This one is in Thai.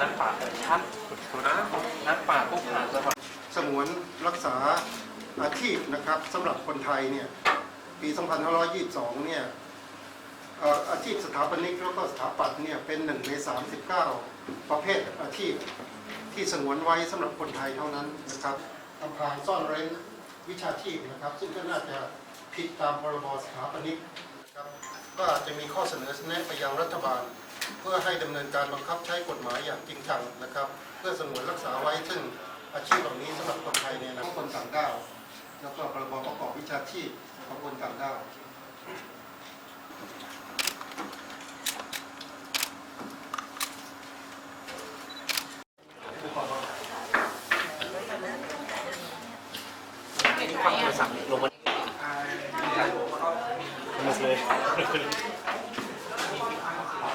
นักปราชญ์ครับนะนักปราชญ์ผู้ผ่านสวรรค์สงวนรักษาอาชีพนะครับสำหรับคนไทยเนี่ยปี 2522 เนี่ยเอ่ออาชีพสถาปนิกแล้วก็สถาปัตย์เนี่ยเป็นหนึ่งใน 39 ประเภทอาชีพที่สงวนไว้สำหรับคนไทยเท่านั้นนะครับอำพรางซ่อนเร้นวิชาชีพนะครับ ซึ่งก็น่าจะผิดตามพรบสถาปนิกนะครับก็อาจจะมีข้อเสนอแนะไปยังรัฐบาล เพื่อให้ดำเนินการบังคับใช้กฎหมายอย่างจริงจังนะครับ เพื่อสงวนรักษาไว้ซึ่งอาชีพเหล่านี้สำหรับคนไทยเนี่ยนะคนต่างด้าวแล้วก็ประบประกอบวิชาชีพของคนต่างด้าวฟังโทรศัพท์ลงมาหมดเลย